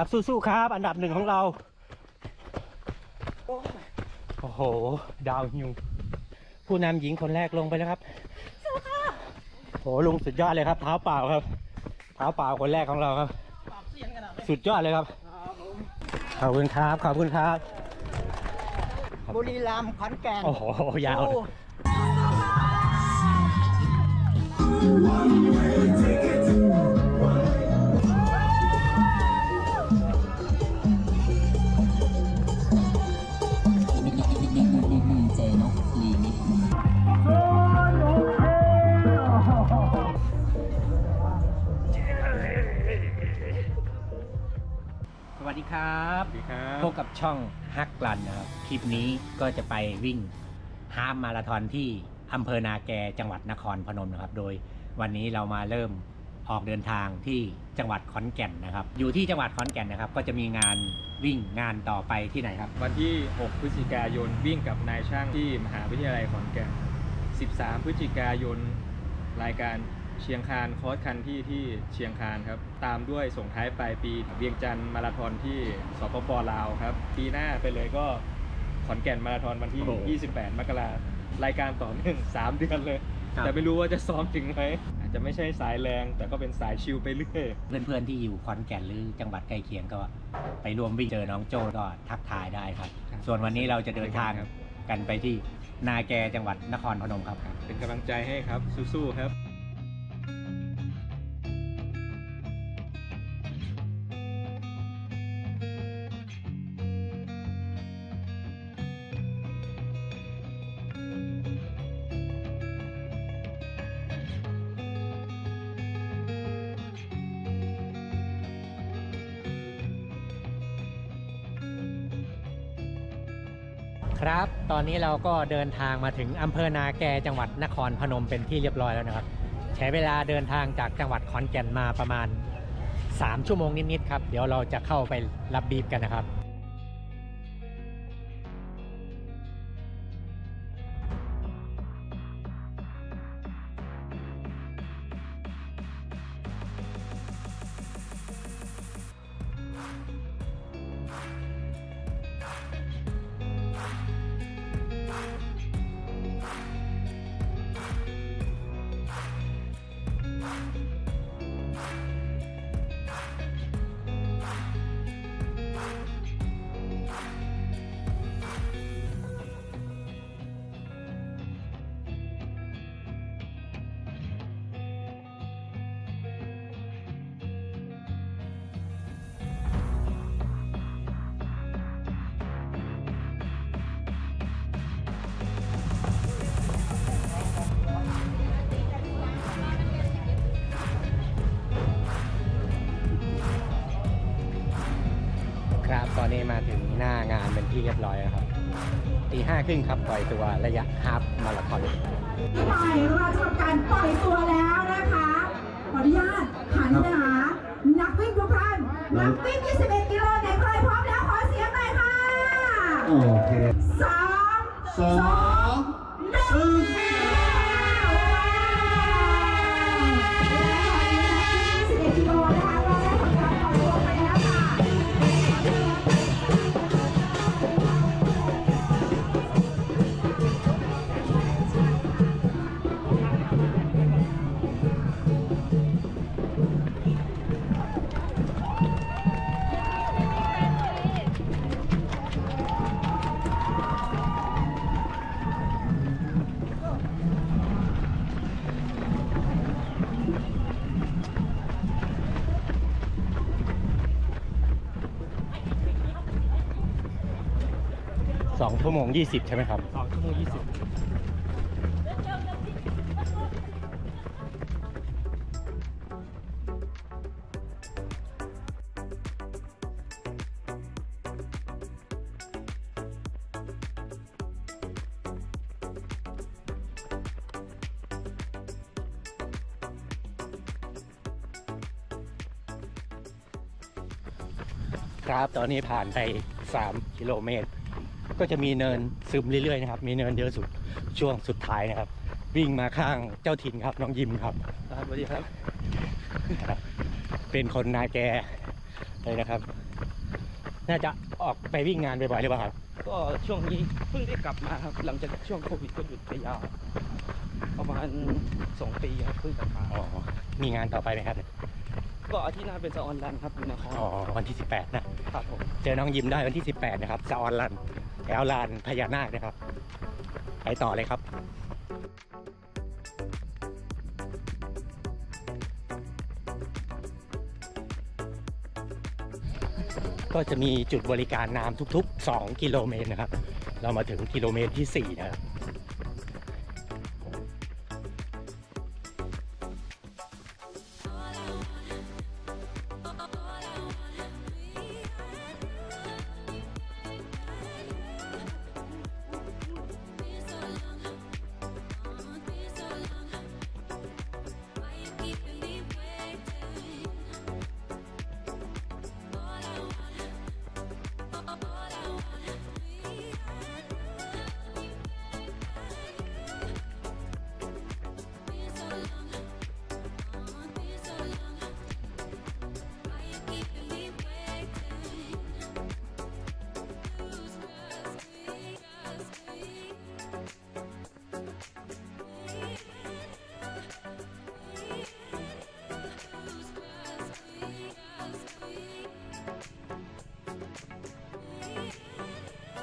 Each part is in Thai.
ครับ สู้ๆครับ อันดับหนึ่งของเรา โอ้โห ดาวฮิว ผู้นำหญิงคนแรกลงไปแล้วครับโอ้โหลุงสุดยอดเลยครับ เท้าเปล่าครับ เท้าเปล่าคนแรกของเราครับ สุดยอดเลยครับ ขอบคุณครับ ขอบคุณครับ บุรีรัมย์ขอนแก่น โอ้โห ยาวเลยเครับสวัสดีครับพบกับช่องฮักลันนะครับ คลิปนี้ก็จะไปวิ่งฮาล์ฟมาราธอนที่อำเภอนาแกจังหวัดนครพนมนะครับ โดยวันนี้เรามาเริ่มออกเดินทางที่จังหวัดขอนแก่นนะครับ อยู่ที่จังหวัดขอนแก่นนะครับ ก็จะมีงานวิ่งงานต่อไปที่ไหนครับ วันที่ 6 พฤศจิกายนวิ่งกับนายช่างที่มหาวิทยาลัยขอนแก่น 13 พฤศจิกายนรายการ เชียงคานคอร์สคันที่ที่เชียงคานครับ ตามด้วยส่งท้ายปลายปีเวียงจันทร์มาราธอนที่สปปลาวครับ ปีหน้าไปเลยก็ขอนแก่นมาราธอนวันที่โอ้โห28 มกรารายการต่อเนื่อง3เดือนเลย ครับ แต่ไม่รู้ว่าจะซ้อมถึงไหมอาจจะไม่ใช่สายแรง แต่ก็เป็นสายชิลไปเรื่อยเพื่อนๆที่อยู่ขอนแก่นหรือจังหวัดใกล้เคียงก็ ไปร่วมวิ่งเจอน้องโจ้ก็ทักทายได้ครับ ส่วนวันนี้เราจะเดินทางครับกันไปที่นาแกจังหวัดนครพนมครับ เป็นกำลังใจให้ครับสู้ๆครับ อนนี้เราก็เดินทางมาถึงอำเภอนาแกจังหวัดนครพนมเป็นที่เรียบร้อยแล้วนะครับ ใช้เวลาเดินทางจากจังหวัดขอนแก่นมาประมาณ 3 ชั่วโมงนิดๆครับ เดี๋ยวเราจะเข้าไปรับบีบกันนะครับครับ 5ครึ่งครับปล่อยตัวระยะฮาฟมาราธอนพี่ไก่เราจะทำการปล่อยตัวแล้วนะคะขออนุญาตหันไปหานักวิ่งทุกท่านนักวิ่ง 21 กิโลไหนใครพร้อมแล้วขอเสียงหน่อยค่ะโอเคสามสองหนึ่ง งยี่สิบใช่ไหมครับ สองชั่วโมงยี่สิบครับ ตอนนี้ผ่านไป 3 กิโลเมตร ก็จะมีเนินซึมเรื่อยๆนะครับมีเนินเยอะสุดช่วงสุดท้ายนะครับ วิ่งมาข้างเจ้าถิ่นครับน้องยิมครับสวัสดีครับ เป็นคนนาแกเลยนะครับ น่าจะออกไปวิ่งงานบ่อยๆหรือเปล่าครับก็ช่วงนี้เพิ่งได้กลับมาครับ หลังจากช่วงโควิดก็หยุดไปยาวประมาณสองปีครับเพิ่งกลับมาอ๋อมีงานต่อไปไหมครับก็อาทิตย์หน้าเป็นสะออนรันครับอยู่นครอ๋อวันที่ 18 นะครับผมเจอน้องยิมได้วันที่ 18 นะครับสะออนลันแถวลานพญานาคนะครับ ไปต่อเลยครับก็จะมีจุดบริการน้ำทุก ๆ 2 กิโลเมตรนะครับ เรามาถึงกิโลเมตรที่ 4 นะครับ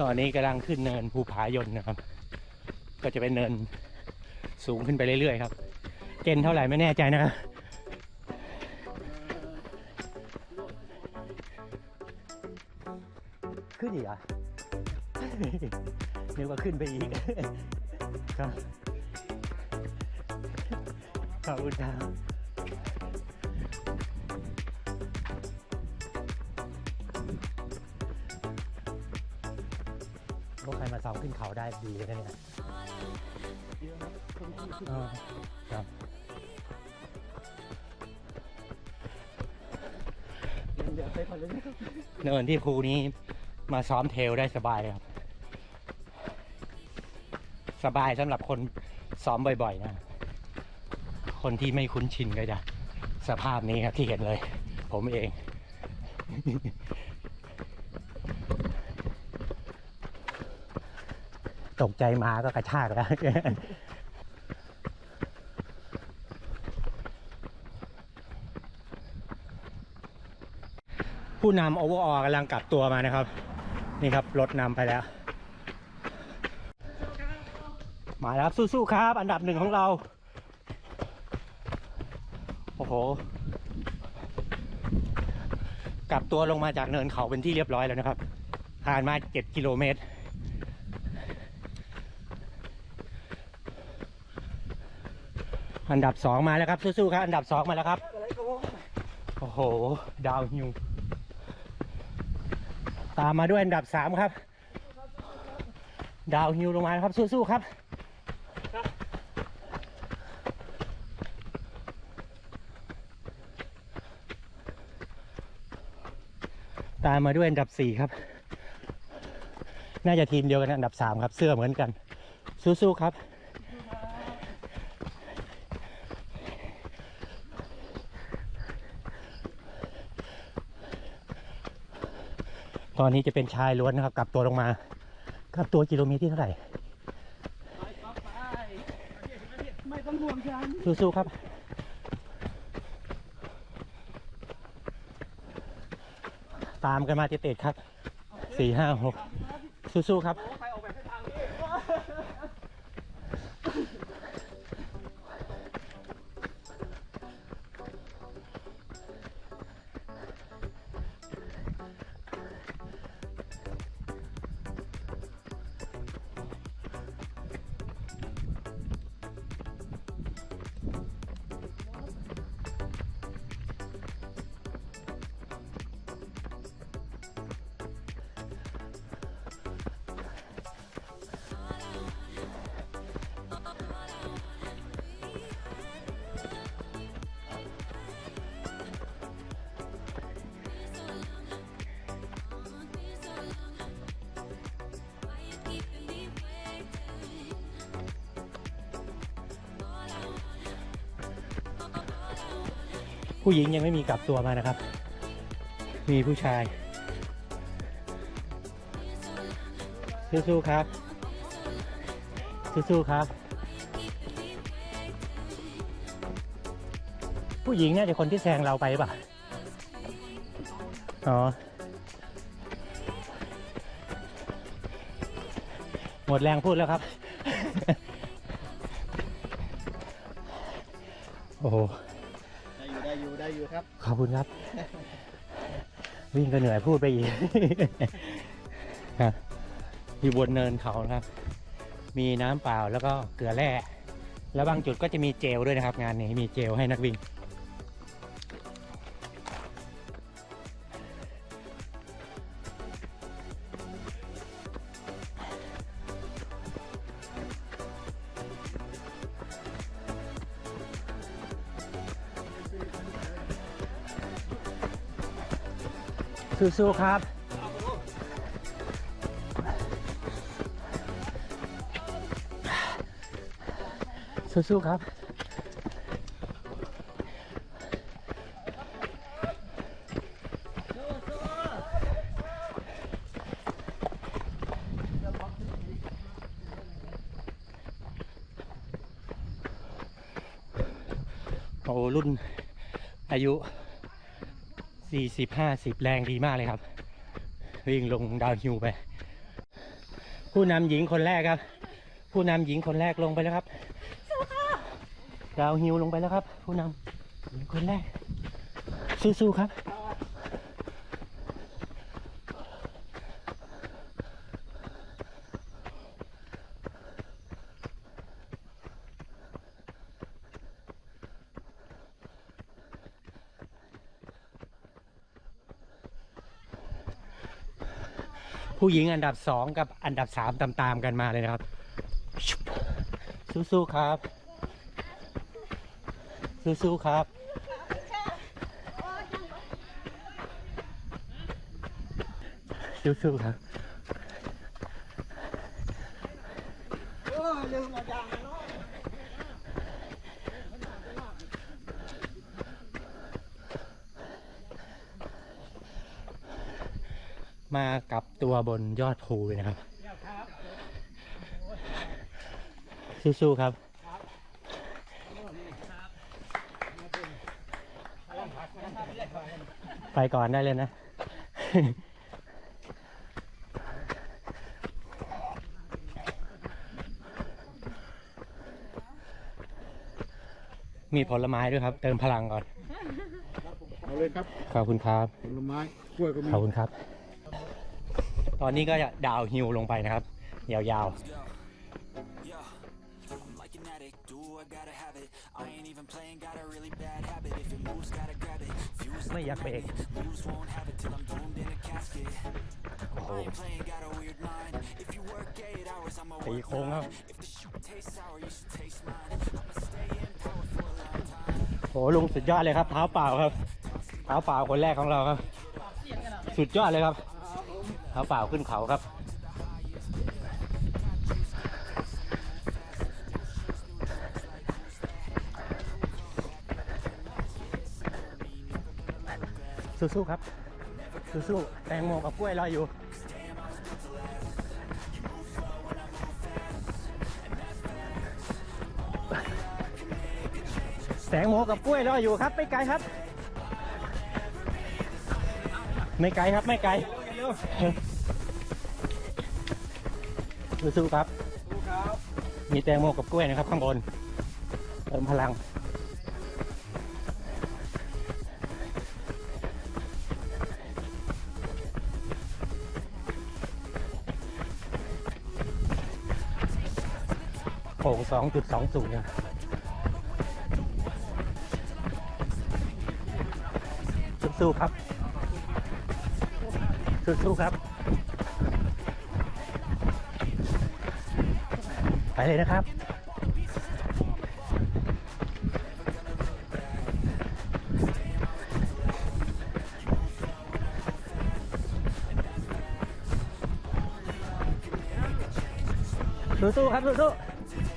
ตอนนี้กำลังขึ้นเนินภูผายนนะครับ ก็จะเป็นเนินสูงขึ้นไปเรื่อยๆครับ เกณฑ์เท่าไหร่ไม่แน่ใจนะครับขึ้นอีกเหรอะนึกว่าขึ้นไปอีกครับขอบคุณครับ เขาได้ดีเยนะเนี่ยเออครับเดี๋ยวไปก่อนเลยนะครับเนินที่ภูนี้มาซ้อมเทลได้สบายครับ สบายสำหรับคนซ้อมบ่อยๆนะ คนที่ไม่คุ้นชินก็จะสภาพนี้ครับที่เห็นเลย ผมเอง ตกใจมาก็กระชากแล้วผู้นำโอเวอร์ออกำลังกลับตัวมานะครับ นี่ครับรถนำไปแล้ว มาแล้วสู้ๆครับ อันดับหนึ่งของเรา โอ้โห กลับตัวลงมาจากเนินเขาเป็นที่เรียบร้อยแล้วนะครับผ่านมา 7 กิโลเมตร อันดับสองมาแล้วครับสู้ๆครับ อันดับสองมาแล้วครับ โอ้โห ดาวฮิว ตามมาด้วยอันดับสามครับ ดาวฮิวลงมาครับสู้ๆครับ ตามมาด้วยอันดับสี่ครับ น่าจะทีมเดียวกันอันดับสามครับ เสื้อเหมือนกัน สู้ๆครับ ตอนนี้จะเป็นชายล้วนนะครับ กลับตัวลงมา กลับตัวกิโลเมตรที่เท่าไหร่ไม่ต้องห่วงฉันสู้ๆครับ ตามกันมาติดๆครับสี่ห้าหกสู้ๆครับ ผู้หญิงยังไม่มีกลับตัวมานะครับ มีผู้ชายสู้ๆครับสู้ๆครับ ผู้หญิงน่าจะคนที่แซงเราไปป่ะอ๋อหมดแรงพูดแล้วครับ โอ้โห อบขอบคุณครับ วิ่งก็เหนื่อยพูดไปอีกฮะอยู่บนเนินเขานะครับ มีน้ำเปล่าแล้วก็เกลือแร่แล้วบางจุดก็จะมีเจลด้วยนะครับ งานนี้มีเจลให้นักวิ่ง สู้ๆครับ สู้ๆครับ โอ้รุ่นอายุ สี่สิบห้าสิบแรงดีมากเลยครับ วิ่งลงดาวฮิวไป ผู้นำหญิงคนแรกครับ ผู้นำหญิงคนแรกลงไปแล้วครับ ดาวฮิวลงไปแล้วครับ ผู้นำหญิงคนแรก สู้ๆครับ หญิงอันดับสองกับอันดับสามตามๆกันมาเลยนะครับ สู้ๆครับ สู้ๆครับสู้ๆครับโอ้ลืมอายางเนาะ มากับตัวบนยอดภูเลยนะครับ สู้ๆครับไปก่อนได้เลยนะ มีผลไม้ด้วยครับ เติมพลังก่อน เอาเลยครับ ขอบคุณครับ ผลไม้ กล้วยก็มี ขอบคุณครับ ตอนนี้ก็จะดาวฮิวลงไปนะครับ ยาวๆ ไม่อยากเบรกโอ้โโค้งครับโหลุงสุดยอดเลยครับ เท้าเปล่าครับ เท้าเปล่าคนแรกของเราครับ สุดยอดเลยครับ เท้าเปล่าขึ้นเขาครับสู้ๆครับ สู้ๆแตงโมกับกล้วยรออยู่ แตงโมกับกล้วยรออยู่ครับ ไม่ไกลครับ ไม่ไกลครับ ไม่ไกล สู้ๆครับมีแตงโมกับกล้วยนะครับ ข้างบนเติมพลัง โป่งสองจุดสองศูนย์สู้ๆครับ สู้ๆครับ ไปเลยนะครับสู้ๆครับสู้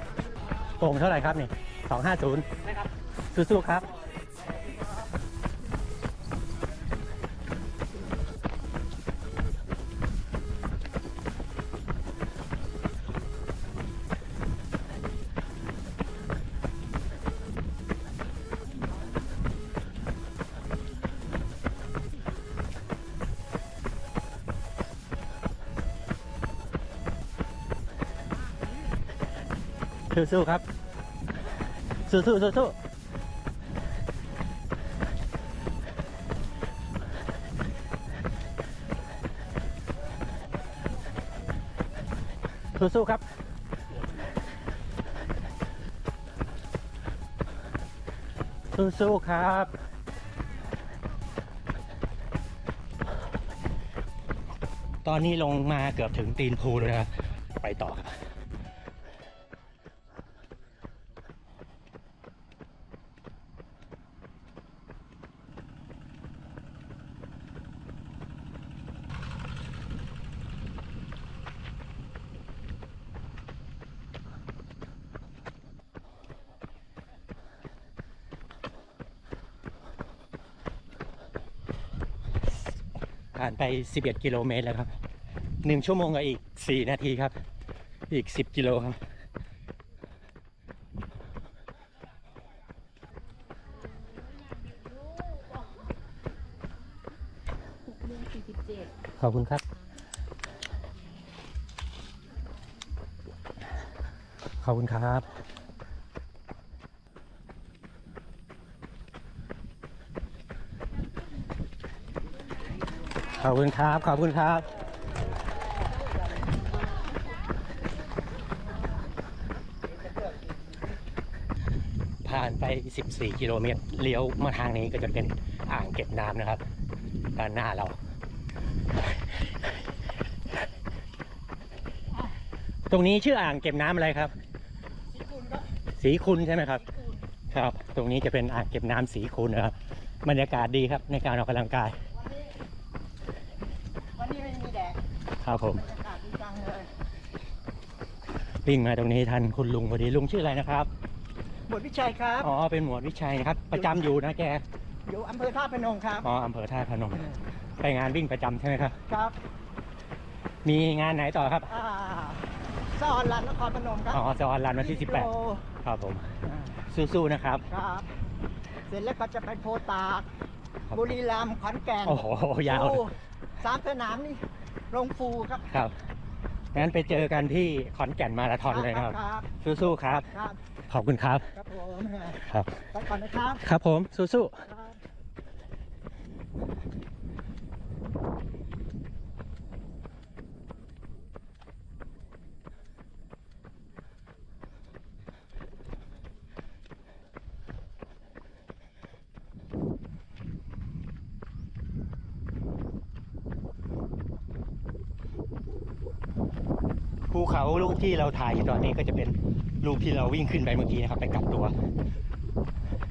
ๆโป่งเท่าไหร่ครับนี่สองห้าศูนย์สู้ๆครับ สู้ๆครับ สู้ๆสู้ๆสู้ๆครับ สู้ๆครับ ตอนนี้ลงมาเกือบถึงตีนภูเลยนะครับ ไปต่อครับ ผ่านไป 11 กิโลเมตรแล้วครับ 1 ชั่วโมงกับอีก 4 นาทีครับ อีก 10 กิโลครับ ขอบคุณครับ ขอบคุณครับ ขอบคุณครับ ขอบคุณครับผ่านไป 14 กิโลเมตร เลี้ยวมาทางนี้ก็จะเป็นอ่างเก็บน้ำนะครับ ด้านหน้าเรา ตรงนี้ชื่ออ่างเก็บน้ำอะไรครับ สีคุณใช่ไหมครับ ครับ ตรงนี้จะเป็นอ่างเก็บน้ำสีคุณนะครับ บรรยากาศดีครับในการออกกำลังกาย วันนี้ไม่มีแดด ครับผมบรรยากาศดีจังเลยวิ่งมาตรงนี้ทันคุณลุงพอดีลุงชื่ออะไรนะครับ หมวดวิชัยครับ อ๋อ เป็นหมวดวิชัยนะครับ ประจำอยู่นะแก อยู่อำเภอท่าตุพนงครับ อ๋ออำเภอท่าตุพนม ไปงานวิ่งประจำใช่ไหมครับ ครับมีงานไหนต่อครับ อ่าซ่อนรันนครพนมครับอ๋อจอรันวันที่กิโล18 ครับผม อ่าสู้ๆนะครับ ครับ เสร็จแล้วก็จะไปโพตากครับบุรีรัมย์ขอนแก่นโอ้โหยาวฟูสามสนามนี่ ลงฟูครับครับงั้นไปเจอกันที่ขอนแก่นมาราธอนเลยนะครับครับ สู้ๆครับ ครับ ขอบคุณครับ ครับผมครับ ไปก่อนนะครับ ครับผมสู้ครับๆ เขาลูกที่เราถ่ายตอนนี้ก็จะเป็นลูกที่เราวิ่งขึ้นไปเมื่อกี้นะครับ ไปกลับตัว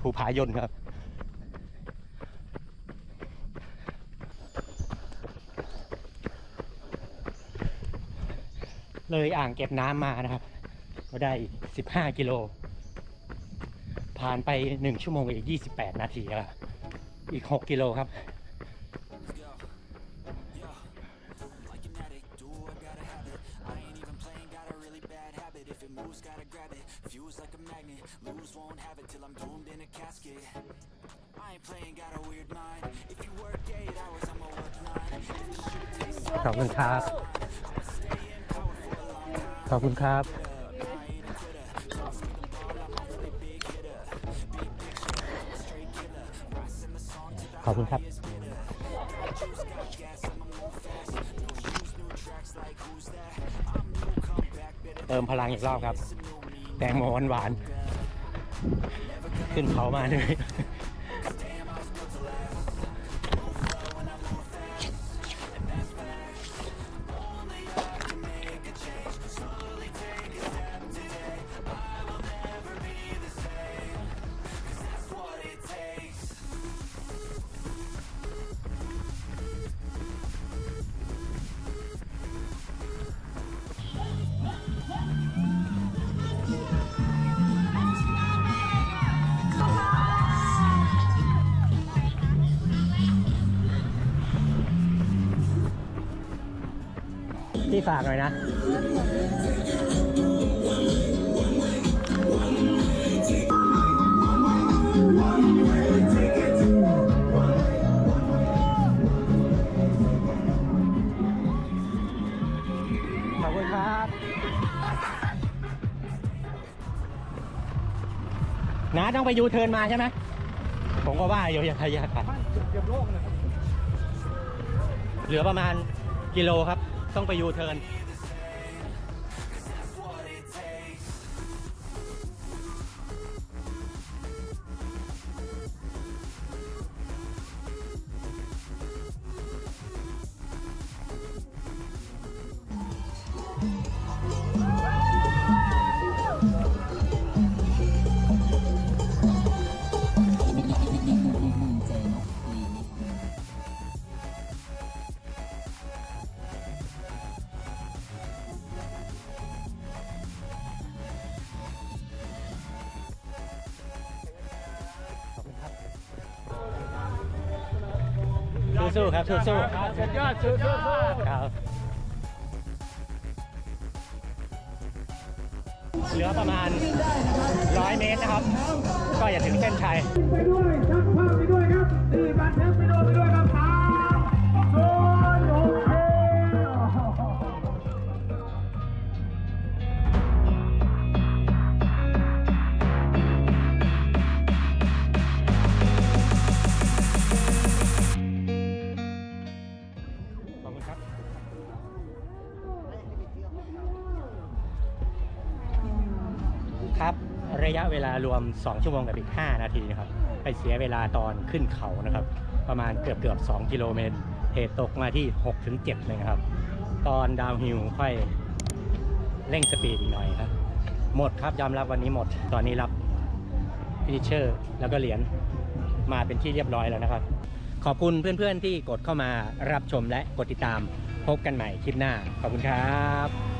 ภูผายนครับ เลยอ่างเก็บน้ำมานะครับ ก็ได้ 15 กิโล ผ่านไป 1 ชั่วโมงกับอีก 28 นาทีครับอีก 6 กิโลครับ อบคุณครับ ขอบคุณครับขอบคุณครับ เติมพลังอีกรอบครับ แตงโมหวานๆขึ้นเขามาเลย พี่ฝากหน่อยนะขอบคุณครับน้าต้องไปยูเทิร์นมาใช่ไหมผมก็ว่าอยู่ยังไงยากันเกือบโลกนะครับเหลือประมาณกิโลครับ ต้องไปยูเทิร์น สู้ๆครับสู้ๆสุดยอดสุดยอดครับเหลือประมาณ 100 เมตรนะครับ ก็อย่าถึงเส้นชัยไปด้วยชักภาพไปด้วย วลารวม 2 ชั่วโมงกับอีก 5 นาทีนะครับไปเสียเวลาตอนขึ้นเขานะครับ ประมาณเกือบเกือบ2กิโลเมตรเหตุตกมาที่ 6-7ถึง7เลยนะครับ ตอนดาวฮิลค่อยเร่งสปีดอีกหน่อยครับ หมดครับยอมรับวันนี้หมด ตอนนี้รับฟินิชเชอร์แล้วก็เหรียญมาเป็นที่เรียบร้อยแล้วนะครับ ขอบคุณเพื่อนๆที่กดเข้ามารับชมและกดติดตามพบกันใหม่คลิปหน้า ขอบคุณครับ